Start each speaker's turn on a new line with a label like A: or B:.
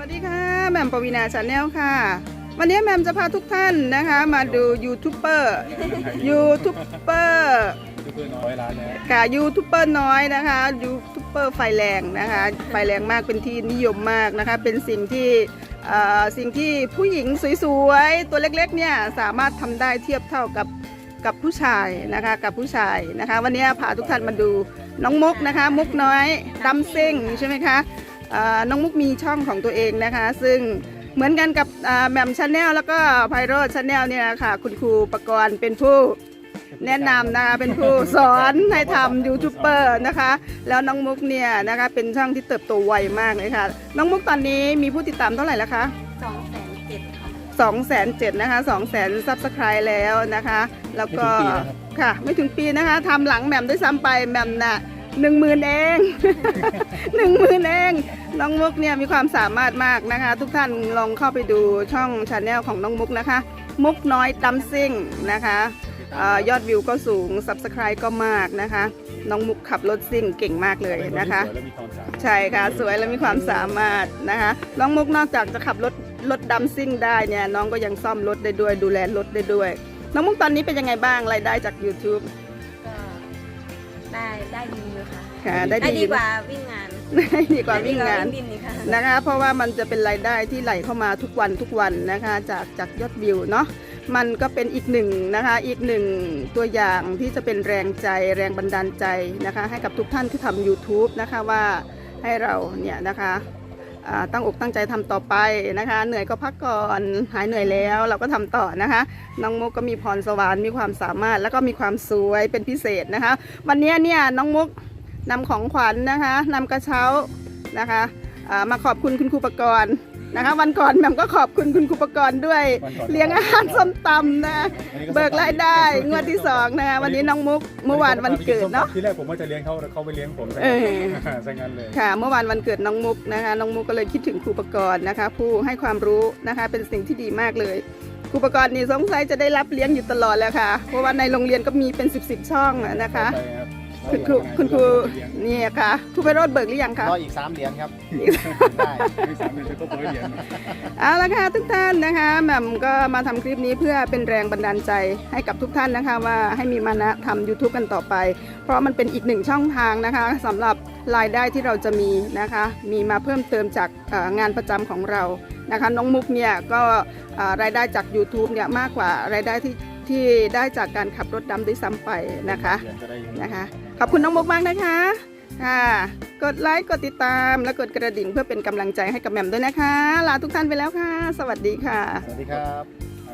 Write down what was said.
A: วัสดีค่ะแหม่มปวีนาชาแนลค่ะ วันนี้แหม่มจะพาทุกท่านนะคะ มาดูยูทูบเบอร์ยูทูบเบอร์
B: ยูทูบเบอร์น้อยร้านแล้ว
A: ค่ะยูทูบเบอร์น้อยนะคะยูทูบเบอร์ไฟแรงนะคะไฟแรงมากเป็นที่นิยมมากนะคะ เป็นสิ่งที่เอ่อสิ่งที่ผู้หญิงสวยๆ ตัวเล็กๆเนี่ยสามารถทำได้เทียบเท่ากับกับผู้ชายนะคะกับผู้ชายนะคะ วันนี้พาทุกท่านมาดูน้องมุกนะคะ มุกน้อยดำซิ่งใช่ไหมคะเอ่อ น้องมุกมีช่องของตัวเองนะคะ ซึ่งเหมือนกันกับอ่าแหม่มชาแนลแล้วก็ไพโรดชาแนลเนี่ยค่ะ คุณครูประกรณ์เป็นผู้แนะนำนะคะเป็นผู้สอนให้ทำยูทูบเบอร์นะคะ แล้วน้องมุกเนี่ยนะคะเป็นช่องที่เติบโตไวมากเลยค่ะ น้องมุกตอนนี้มีผู้ติดตามเท่าไหร่แล้วคะ
C: สองแสนเจ็ดค่ะ
A: 2องแสนเจ็ดนะคะ2องแสนซับสไครต์แล้วนะคะ แล้วก็ค่ะไม่ถึงปีนะคะทำหลังแหม่มด้วยซ้ำไปแหม่มน่ะ หนึ่งหมื่นเองหนึ่งหมื่นเองน้องมุกเนี่ยมีความสามารถมากนะคะ ทุกท่านลองเข้าไปดูช่องชาแนลของน้องมุกนะคะ มุกน้อยดัมซิ่งนะคะเออยอดวิวก็สูง Subscribe ก็มากนะคะ น้องมุกขับรถซิ่งเก่งมากเลยนะคะ
B: สวยแล้วมีความสามารถ
A: ใช่ค่ะสวยและมีความสามารถนะคะ น้องมุกนอกจากจะขับรถรถดัมซิ่งได้เนี่ยน้องก็ยังซ่อมรถได้ด้วยดูแลรถได้ด้วย น้องมุกตอนนี้เป็นยังไงบ้างรายได้จาก YouTube
C: ก็ ได้ได้ดีอยู่ค่ะ
A: ค่ะได้
C: ได้
A: ดี
C: ดีกว่าวิ่งงาน
A: ได้ดีกว่าวิ่งงาน
C: ได้ดีกว่วิ่งดินนี่ค่ะ
A: นะคะเพราะว่ามันจะเป็นรายได้ที่ไหลเข้ามาทุกวันทุกวันนะคะจากจากยอดวิวเนาะมันก็เป็นอีกหนึ่งนะคะอีกหนึ่งตัวอย่างที่จะเป็นแรงใจแรงบันดาลใจนะคะให้กับทุกท่านที่ทำ YouTube นะคะว่าให้เราเนี่ยนะคะอ่า ตั้งอกตั้งใจทำต่อไปนะคะ เหนื่อยก็พักก่อนหายเหนื่อยแล้วเราก็ทำต่อนะคะ น้องมุกก็มีพรสวรรค์มีความสามารถแล้วก็มีความสวยเป็นพิเศษนะคะ วันนี้เนี่ยน้องมุกนำของขวัญนะคะนำกระเช้านะคะมาขอบคุณคุณครูประกรณ์ นะคะวันก่อนแหม่มก็ขอบคุณคุณครูประกรณ์ด้วย
B: วันก่อน
A: เลี้ยงอาหารส้มตำนะ
B: อันนี้
A: เบิกรายได้งวดที่สองนะคะวันนี้น้องมุกเมื่อวานวันเกิดเนาะ
B: ที่แรกผมว่าจะเลี้ยงเขาเขาไปเลี้ยงผมซะ
A: เออ
B: ซะงั้นเลย
A: ค่ะเมื่อวานวันเกิดน้องมุกนะคะน้องมุกก็เลยคิดถึงครูประกรณ์นะคะ ผู้ให้ความรู้นะคะเป็นสิ่งที่ดีมากเลยครูประกรณ์นี่สงสัยจะได้รับเลี้ยงอยู่ตลอดแล้วค่ะ เพราะว่าในโรงเรียนก็มีเป็นสิบสิบช่องอะนะคะ
B: ไปรับ
A: คุณครูคุณครูนี่ค่ะครูไปโรดเบิกหรือยังคะ
D: รออีกสามเหรียญครับได้
B: ไม่สามเดือนก็เปิดเหรียญ
A: เอาละค่ะทุกท่านนะคะแหม่มก็มาทำคลิปนี้เพื่อเป็นแรงบันดาลใจให้กับทุกท่านนะคะ ว่าให้มีมานะทำ YouTube กันต่อไป เพราะมันเป็นอีกหนึ่งช่องทางนะคะสำหรับรายได้ที่เราจะมีนะคะ มีมาเพิ่มเติมจากเอ่องานประจำของเรานะคะ น้องมุกเนี่ยก็เอ่อรายได้จาก YouTube เนี่ยมากกว่ารายได้ที่ ที่ได้จากการขับรถดำด้วยซ้ำไปนะคะนะคะ ขอบคุณน้องมุกมากนะคะค่ะกดไลค์กดติดตามและกดกระดิ่งเพื่อเป็นกำลังใจให้กับแหม่มด้วยนะคะ ลาทุกท่านไปแล้วค่ะ สวัสดีค่ะ
D: สวัสดีครับ